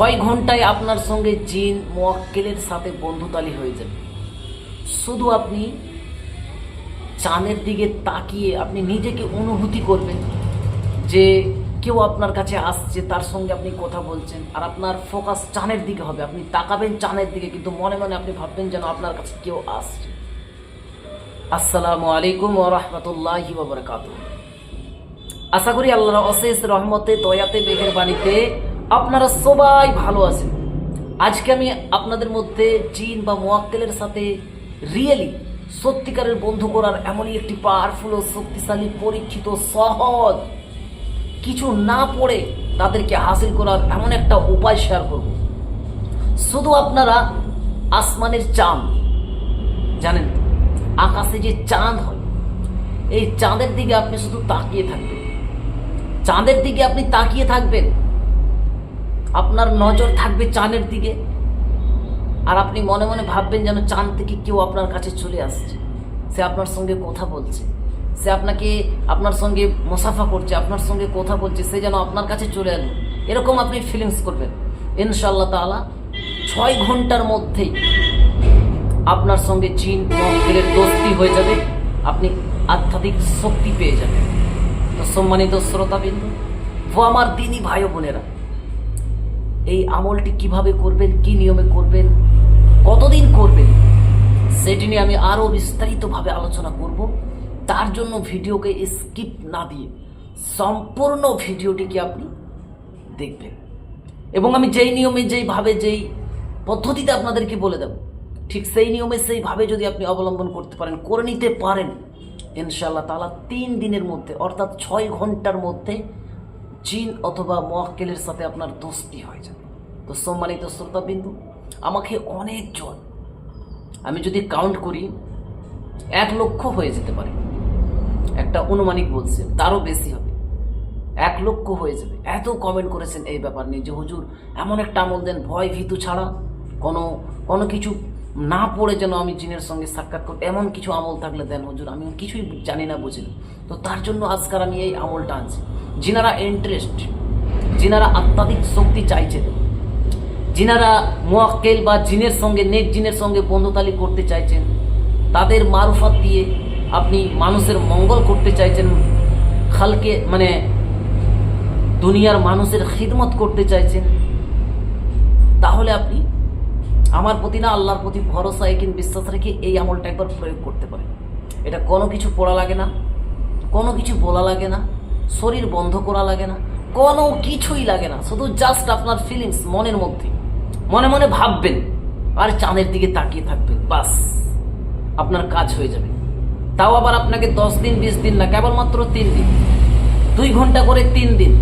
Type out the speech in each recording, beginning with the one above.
ছয় ঘন্টায় আপনার সঙ্গে জিন মোয়াক্কেলের সাথে বন্ধুতালি হয়ে যাবে। শুধু আপনি চাঁদের দিকে তাকিয়ে আপনি নিজেকে অনুভূতি করবেন যে কেউ আপনার কাছে আসছে, তার সঙ্গে আপনি কথা বলছেন আর আপনার ফোকাস চাঁদের দিকে হবে। আপনি তাকাবেন চাঁদের দিকে, কিন্তু মনে মনে আপনি ভাববেন যেন আপনার কাছে কেউ আসছে। আসসালামু আলাইকুম ও রহমতুল্লাহি বাবরকাত আশা করি আল্লাহর অশেষ রহমতে, দয়াতে মেঘের বাণীতে আপনারা সবাই ভালো আছেন। আজকে আমি আপনাদের মধ্যে জিন বা মোয়াক্কেলের সাথে রিয়েলি সত্যিকারের বন্ধু করার এমনই একটি পাওয়ারফুল ও শক্তিশালী, পরীক্ষিত, সহজ কিছু না পড়ে তাদেরকে হাসিল করার এমন একটা উপায় শেয়ার করব। শুধু আপনারা আসমানের চাঁদ, জানেন, আকাশে যে চাঁদ হয়, এই চাঁদের দিকে আপনি শুধু তাকিয়ে থাকবেন। চাঁদের দিকে আপনি তাকিয়ে থাকবেন। আপনার নজর থাকবে চাঁদের দিকে। আর আপনি মনে মনে ভাববেন যেন চাঁদ থেকে কেউ আপনার কাছে চলে আসছে। সে আপনার সঙ্গে কথা বলছে। সে আপনাকে আপনার সঙ্গে মুসাফা করছে, আপনার সঙ্গে কথা বলছে, সে যেন আপনার কাছে চলে এলো। এরকম আপনি ফিলিংস করবেন। ইনশাল্লাহ তাআলা ছয় ঘণ্টার মধ্যেই আপনার সঙ্গে চীন মঙ্গলের দোস্তি হয়ে যাবে। আপনি আধ্যাত্মিক শক্তি পেয়ে যাবেন। তো সম্মানিত শ্রোতাবিন্দু, ও আমার দিনই ভাই বোনেরা এই আমলটি কীভাবে করবেন, কি নিয়মে করবেন, কতদিন করবেন, সেটি নিয়ে আমি আরও বিস্তারিতভাবে আলোচনা করব। তার জন্য ভিডিওকে স্কিপ না দিয়ে সম্পূর্ণ ভিডিওটিকে আপনি দেখবেন। এবং আমি যেই নিয়মে, যেইভাবে, যেই পদ্ধতিতে আপনাদেরকে বলে দেব, ঠিক সেই নিয়মে, সেইভাবে যদি আপনি অবলম্বন করতে পারেন, করে নিতে পারেন, ইনশাআল্লাহ তালা তিন দিনের মধ্যে, অর্থাৎ ছয় ঘণ্টার মধ্যে জিন অথবা মোয়াক্কেলের সাথে আপনার দোস্তি হয়ে যাবে। তো সম্মানিত শ্রোতাবিন্দু, আমাকে অনেকজন আমি যদি কাউন্ট করি, এক লক্ষ হয়ে যেতে পারে। একটা অনুমানিক বলছে, তারও বেশি হবে। এক লক্ষ হয়ে যাবে। এত কমেন্ট করেছেন এই ব্যাপার নিয়ে যে হুজুর, এমন একটা আমল দেন, ভয় ভীতু ছাড়া কোনো কোনো কিছু না পড়ে যেন আমি জিনের সঙ্গে সাক্ষাৎ করি এমন কিছু আমল থাকলে দেন হুজুর, আমি কিছুই জানি না, বুঝি তো তার জন্য আজকাল আমি এই আমলটা আনছি। যিনারা ইন্টারেস্ট যিনারা আত্মাধিক শক্তি চাইছেন যিনারা মোয়াক্কেল বা জিনের সঙ্গে, নেক জিনের সঙ্গে বন্ধুতালি করতে চাইছেন। তাদের মারুফাত দিয়ে আপনি মানুষের মঙ্গল করতে চাইছেন। খালকে মানে দুনিয়ার মানুষের খিদমত করতে চাইছেন। তাহলে আপনি আমার প্রতি না আল্লাহর প্রতি ভরসা, একিন বিশ্বাস রেখে এই আমলটা একবার প্রয়োগ করতে পারে। এটা কোনো কিছু পড়া লাগে না, কোনো কিছু বলা লাগে না, শরীর বন্ধ করা লাগে না, কোনো কিছুই লাগে না। শুধু জাস্ট আপনার ফিলিংস মনের মধ্যে। মনে মনে ভাববেন, আর চাঁদের দিকে তাকিয়ে থাকবেন, বাস। আপনার কাজ হয়ে যাবে। তাও আবার আপনাকে দশ দিন, বিশ দিন না, কেবলমাত্র তিন দিন। দুই ঘণ্টা করে তিন দিন।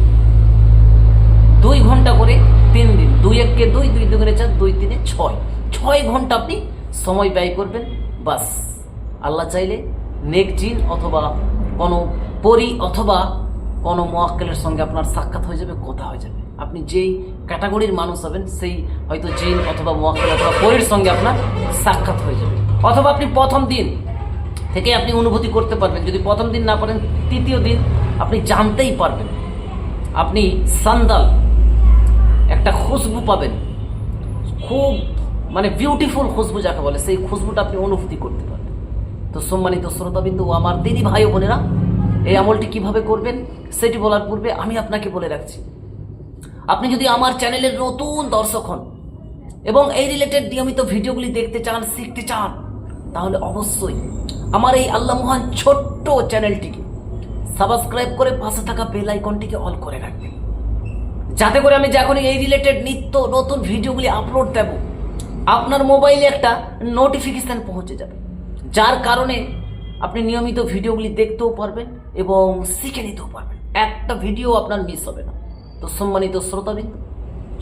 দুই ঘণ্টা করে তিন দিন। দুই এককে দুই দুই দুগুণে চার, দুই তিনে ছয়। ছয় ঘণ্টা আপনি সময় ব্যয় করবেন, বাস। আল্লাহ চাইলে নেক জিন অথবা কোনো পরি অথবা কোনো মোয়াক্কেলের সঙ্গে আপনার সাক্ষাৎ হয়ে যাবে, কথা হয়ে যাবে। আপনি যেই ক্যাটাগরির মানুষ হবেন, সেই হয়তো জিন অথবা মোয়াক্কেল অথবা পরির সঙ্গে আপনার সাক্ষাৎ হয়ে যাবে। অথবা আপনি প্রথম দিন থেকে আপনি অনুভূতি করতে পারবেন। যদি প্রথম দিন না পারেন, তৃতীয় দিন আপনি জানতেই পারবেন। আপনি সান্দাল একটা খুশবু পাবেন। খুব মানে বিউটিফুল খুশবু যাকে বলে, সেই খুশবুটা আপনি অনুভূতি করতে পারবেন। তো সম্মানিত শ্রোতাবিন্দু আমার দিদি ভাই বোনেরা, এই আমলটি কীভাবে করবেন সেটি বলার পূর্বে আমি আপনাকে বলে রাখছি। আপনি যদি আমার চ্যানেলের নতুন দর্শক হন এবং এই রিলেটেড নিয়মিত ভিডিওগুলি দেখতে চান, শিখতে চান, তাহলে অবশ্যই আমার এই আল্লাহ মহান ছোট্ট চ্যানেলটিকে সাবস্ক্রাইব করে পাশে থাকা বেল আইকনটিকে অল করে রাখবেন। যাতে করে আমি যখনই এই রিলেটেড নিত্য নতুন ভিডিওগুলি আপলোড দেব, আপনার মোবাইলে একটা নোটিফিকেশান পৌঁছে যাবে। যার কারণে আপনি নিয়মিত ভিডিওগুলি দেখতেও পারবেন এবং শিখে নিতেও পারবেন। একটা ভিডিও আপনার মিস হবে না। তো সম্মানিত শ্রোতাবিন্দু,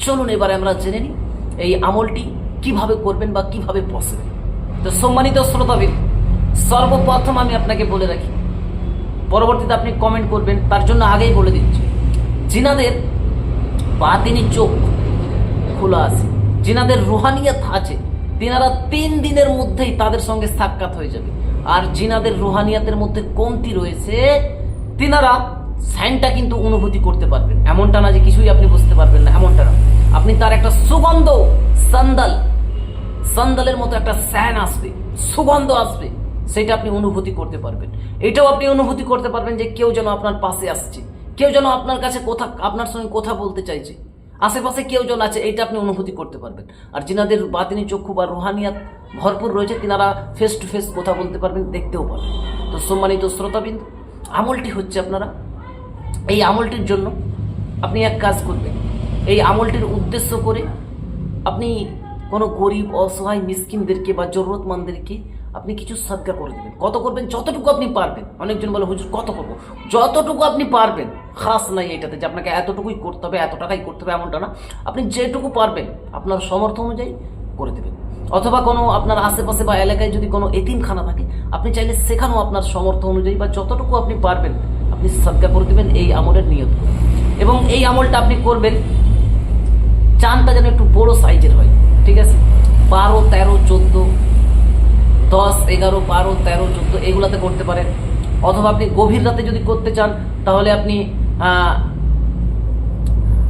চলুন এবারে আমরা জেনে নিই এই আমলটি কীভাবে করবেন বা কীভাবে পসিবল তো সম্মানিত শ্রোতাবিন্দু, সর্বপ্রথম আমি আপনাকে বলে রাখি, পরবর্তীতে আপনি কমেন্ট করবেন, তার জন্য আগেই বলে দিচ্ছি, জিনাদের বাতিনি চোখ খোলা আছে। যিনাদের রুহানিয়াত আছে। তেনারা তিন দিনের মধ্যেই তাদের সঙ্গে সাক্ষাৎ হয়ে যাবে। আর জিনাদের রুহানিয়াতের মধ্যে কমতি রয়েছে, তিনারা সাইনটা কিন্তু অনুভূতি করতে পারবেন। এমনটা না যে কিছুই আপনি বুঝতে পারবেন না, এমনটা না। আপনি তার একটা সুগন্ধ, সান্দাল, সান্দালের মতো একটা স্যান আসবে, সুগন্ধ আসবে, সেটা আপনি অনুভূতি করতে পারবেন। এটাও আপনি অনুভূতি করতে পারবেন যে কেউ যেন আপনার পাশে আসছে। কেউ যেন আপনার কাছে কথা, আপনার সঙ্গে কথা বলতে চাইছে। আশেপাশে কেউ যেন আছে এটা আপনি অনুভূতি করতে পারবেন। আর যিনাদের বাতিনি চক্ষু বা রুহানিয়াত ভরপুর রয়েছে, তিনারা ফেস টু ফেস কথা বলতে পারবেন, দেখতেও পারবেন। তো সম্মানিত শ্রোতাবিন্দু, আমলটি হচ্ছে আপনারা। এই আমলটির জন্য আপনি এক কাজ করবেন। এই আমলটির উদ্দেশ্য করে আপনি কোনো গরিব, অসহায়, মিসকিনদেরকে বা জরুরতমন্দেরকে আপনি কিছু সাদকা করে দেবেন। কত করবেন? যতটুকু আপনি পারবেন। অনেকজন বলে, হুজুর, কত করব? যতটুকু আপনি পারবেন। খাস নাই এটাতে যে আপনাকে এতটুকুই করতে হবে, এত টাকাই করতে হবে এমনটা না। আপনি যেটুকু পারবেন, আপনার সমর্থ অনুযায়ী করে দেবেন। অথবা কোনো আপনার আশেপাশে বা এলাকায় যদি কোনো এতিমখানা থাকে, আপনি চাইলে সেখানেও আপনার সমর্থ অনুযায়ী বা যতটুকু আপনি পারবেন, আপনি সাদকা করে দেবেন এই আমলের নিয়ত এবং এই আমলটা আপনি করবেন, চানটা যেন একটু বড় সাইজের হয়, ঠিক আছে? বারো, তেরো, চোদ্দ দশ, এগারো, বারো, তেরো, চোদ্দ, এগুলাতে করতে পারেন। অথবা আপনি গভীর রাতে যদি করতে চান, তাহলে আপনি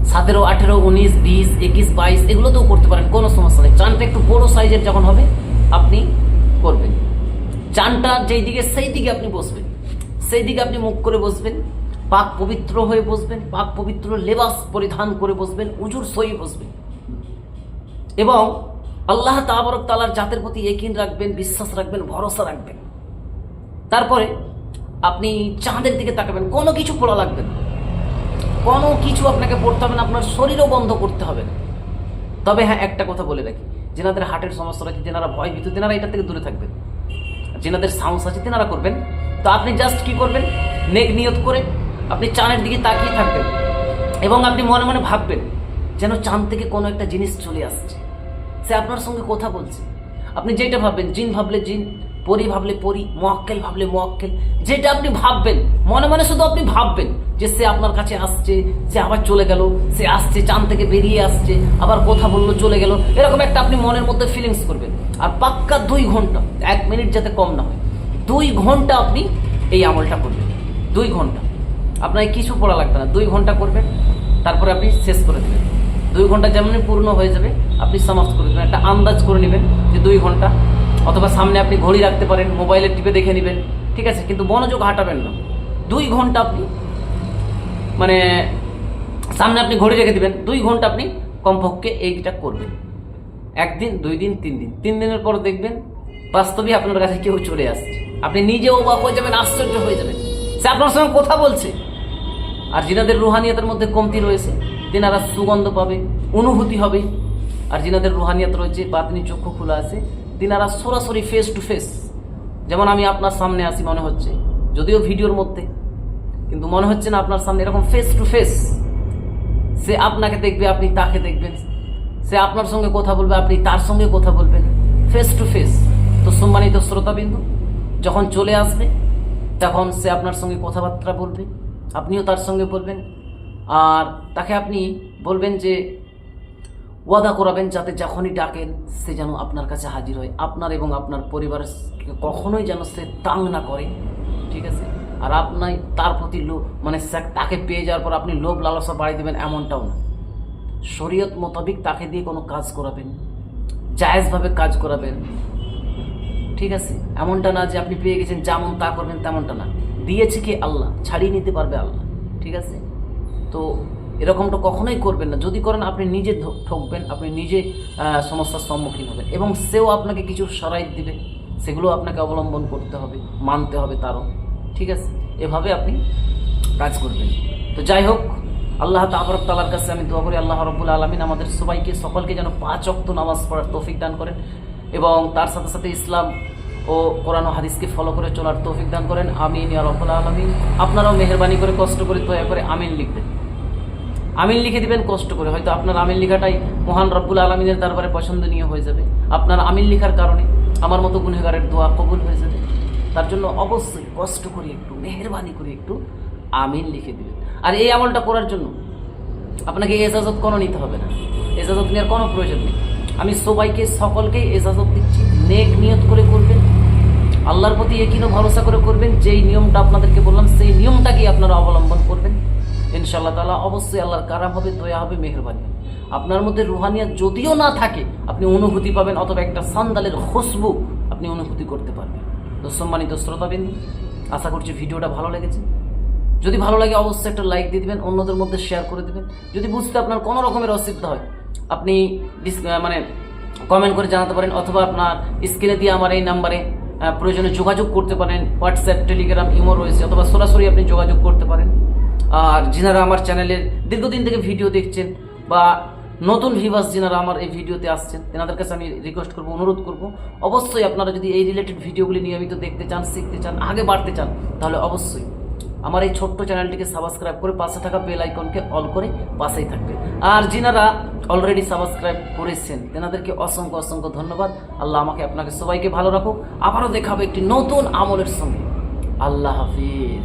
সতেরো, আঠেরো, উনিশ, বিশ, একুশ, বাইশ, এগুলোতেও করতে পারেন, কোনো সমস্যা নেই। চানটা একটু বড় সাইজের যখন হবে, আপনি করবেন। চানটা যেই দিকে, সেই দিকে আপনি বসবেন। সেই দিকে আপনি মুখ করে বসবেন পাক পবিত্র হয়ে বসবেন পাক পবিত্র লেবাস পরিধান করে বসবেন, উজুর সই বসবেন। এবং আল্লাহ তাবরক তালার জাতের প্রতি একিন রাখবেন, বিশ্বাস রাখবেন, ভরসা রাখবেন। তারপরে আপনি চাঁদের দিকে তাকাবেন, কোনো কিছু পড়া লাগবে না। কোনো কিছু আপনাকে পড়তে হবে না, আপনার শরীরও বন্ধ করতে হবে না। তবে হ্যাঁ একটা কথা বলে রাখি, যেনাদের হার্টের সমস্যা রয়েছে, যেনারা ভয় ভীত, তেনারা এটা থেকে দূরে থাকবেন। যেনাদের সাউন্স আছে, তেনারা করবেন। তো আপনি জাস্ট কি করবেন? নেক নিয়ত করে আপনি চাঁদের দিকে তাকিয়ে থাকবেন। এবং আপনি মনে মনে ভাববেন, যেন চাঁদ থেকে কোনো একটা জিনিস চলে আসছে। সে আপনার সঙ্গে কথা বলছে। আপনি যেটা ভাববেন, জিন ভাবলে জিন, পরি ভাবলে পরি মোয়াক্কেল ভাবলে মোয়াক্কেল যেটা আপনি ভাববেন, মনে মনে শুধু আপনি ভাববেন যে সে আপনার কাছে আসছে, সে আবার চলে গেল, সে আসছে চান থেকে বেরিয়ে আসছে, আবার কথা বলল, চলে গেল, এরকম একটা আপনি মনের মধ্যে ফিলিংস করবেন। আর পাক্কা দুই ঘণ্টা, এক মিনিট যাতে কম না হয়, দুই ঘণ্টা আপনি এই আমলটা করবেন। দুই ঘণ্টা। আপনাকে কিছু পড়া লাগবে না, দুই ঘণ্টা করবেন, তারপরে আপনি শেষ করে দেবেন। দুই ঘণ্টা যেমনি পূর্ণ হয়ে যাবে, আপনি সমাপ্ত করে দেবেন। একটা আন্দাজ করে নেবেন যে দুই ঘণ্টা, অথবা সামনে আপনি ঘড়ি রাখতে পারেন, মোবাইলের টিপে দেখে নেবেন, ঠিক আছে? কিন্তু মনোযোগ হাঁটাবেন না। দুই ঘণ্টা আপনি মানে সামনে আপনি ঘড়ি রেখে দেবেন, দুই ঘণ্টা আপনি কমপক্ষে এইটা করবেন। একদিন, দুই দিন, তিন দিন। তিন দিনের পর দেখবেন, বাস্তবে আপনার কাছে কেউ চলে আসছে। আপনি নিজেও অবাক হয়ে যাবেন, আশ্চর্য হয়ে যাবেন। সে আপনার সঙ্গে কথা বলছে। আর যিনাদের রুহানিয়াতের মধ্যে কমতি রয়েছে। তেনারা সুগন্ধ পাবে, অনুভূতি হবে। আর যিনাদের রুহানিয়াত রয়েছে বাতনি চক্ষু খোলা আছে তিনারা সরাসরি ফেস টু ফেস যেমন আমি আপনার সামনে আসি মনে হচ্ছে, যদিও ভিডিওর মধ্যে। কিন্তু মনে হচ্ছে না আপনার সামনে এরকম ফেস টু ফেস সে আপনাকে দেখবে, আপনি তাকে দেখবেন। সে আপনার সঙ্গে কথা বলবে, আপনি তার সঙ্গে কথা বলবেন। ফেস টু ফেস তো সম্মানিত শ্রোতাবিন্দু, যখন চলে আসবে, তখন সে আপনার সঙ্গে কথাবার্তা বলবে, আপনিও তার সঙ্গে বলবেন। আর তাকে আপনি বলবেন যে, ওয়াদা করাবেন যাতে যখনই ডাকেন, সে যেন আপনার কাছে হাজির হয়। আপনার এবং আপনার পরিবারের কখনোই যেন সে তাং না করে। ঠিক আছে? আর আপনার তার প্রতি লোভ মানে তাকে পেয়ে যাওয়ার পর আপনি লোভ লালসা বাড়িয়ে দেবেন এমনটাও না। শরীয়ত মোতাবিক তাকে দিয়ে কোনো কাজ করাবেন, জায়েজভাবে কাজ করাবেন। ঠিক আছে? এমনটা না যে আপনি পেয়ে গেছেন, যেমন তা করবেন তেমনটা না। দিয়েছে কি? আল্লাহ। ছাড়িয়ে নিতে পারবে আল্লাহ। ঠিক আছে? তো এরকমটা কখনোই করবেন না। যদি করেন, আপনি নিজে ঠকবেন, আপনি নিজে সমস্যার সম্মুখীন হবেন এবং সেও আপনাকে কিছু সরাই দিবে। সেগুলো আপনাকে অবলম্বন করতে হবে, মানতে হবে তারও। ঠিক আছে? এভাবে আপনি কাজ করবেন। তো যাই হোক, আল্লাহ তাবরক তালার কাছে আমি দোয়া করি, আল্লাহ রব্বুল আলমিন আমাদের সবাইকে, সকলকে যেন পাঁচ অক্ত নামাজ পড়ার তৌফিক দান করেন এবং তার সাথে সাথে ইসলাম ও কোরআন হাদিসকে ফলো করে চলার তৌফিক দান করেন। আমিন ইয়া রব্বুল আলমিন। আপনারাও মেহরবানি করে কষ্ট করে দয়া করে আমিন লিখবেন। আমিন লিখে দিবেন, কষ্ট করে। হয়তো আপনার আমিন লেখাটাই মহান রব্বুল আলমিনের দরবারে পছন্দনীয় হয়ে যাবে। আপনার আমিন লেখার কারণে আমার মতো গুণেগারের দোয়া কবুল হয়ে যাবে। তার জন্য অবশ্যই কষ্ট করে একটু, মেহরবানি করে একটু আমিন লিখে দিবেন। আর এই আমলটা করার জন্য আপনাকে এজাজত কোনো নিতে হবে না। এজাজত নেওয়ার কোনো প্রয়োজন নেই। আমি সবাইকে সকলকেই এজাজত দিচ্ছি। নেক নিয়ত করে করবেন। আল্লাহর প্রতি একিনও ভরসা করে করবেন। যেই নিয়মটা আপনাদেরকে বললাম, সেই নিয়মটাকেই আপনারা অবলম্বন করবেন। ইনশাআল্লাহ তালা অবশ্যই আল্লাহর কারাম হবে দয়া হবে, মেহরবানি। আপনার মধ্যে রুহানিয়া যদিও না থাকে, আপনি অনুভূতি পাবেন, অথবা একটা সান্দালের খুশবু আপনি অনুভূতি করতে পারবেন। তো সম্মানিত শ্রোতাবিন্দু, আশা করছি ভিডিওটা ভালো লেগেছে। যদি ভালো লাগে, অবশ্যই একটা লাইক দিয়ে দিবেন, অন্যদের মধ্যে শেয়ার করে দেবেন। যদি বুঝতে আপনার কোনো রকমের অসুবিধা হয়, আপনি মানে কমেন্ট করে জানাতে পারেন, অথবা আপনার স্ক্রিনে দিয়ে আমার এই নাম্বারে প্রয়োজনে যোগাযোগ করতে পারেন। হোয়াটসঅ্যাপ, টেলিগ্রাম, ইমো রয়েছে, অথবা সরাসরি আপনি যোগাযোগ করতে পারেন। আর যিনারা আমার চ্যানেলের দীর্ঘদিন থেকে ভিডিও দেখছেন বা নতুন ভিভাস যিনারা আমার এই ভিডিওতে আসছেন, তেনাদের কাছে আমি রিকোয়েস্ট করব, অনুরোধ করব, অবশ্যই আপনারা যদি এই রিলেটেড ভিডিওগুলি নিয়মিত দেখতে চান, শিখতে চান, আগে বাড়তে চান, তাহলে অবশ্যই আমার এই ছোট্ট চ্যানেলটিকে সাবস্ক্রাইব করে পাশে থাকা বেল আইকনকে অল করে পাশেই থাকবে। আর যিনারা অলরেডি সাবস্ক্রাইব করেছেন, তেনাদেরকে অসংখ্য অসংখ্য ধন্যবাদ। আল্লাহ আমাকে আপনাকে সবাইকে ভালো রাখুক। আবারও দেখাবে একটি নতুন আমলের সঙ্গে। আল্লাহ হাফিজ।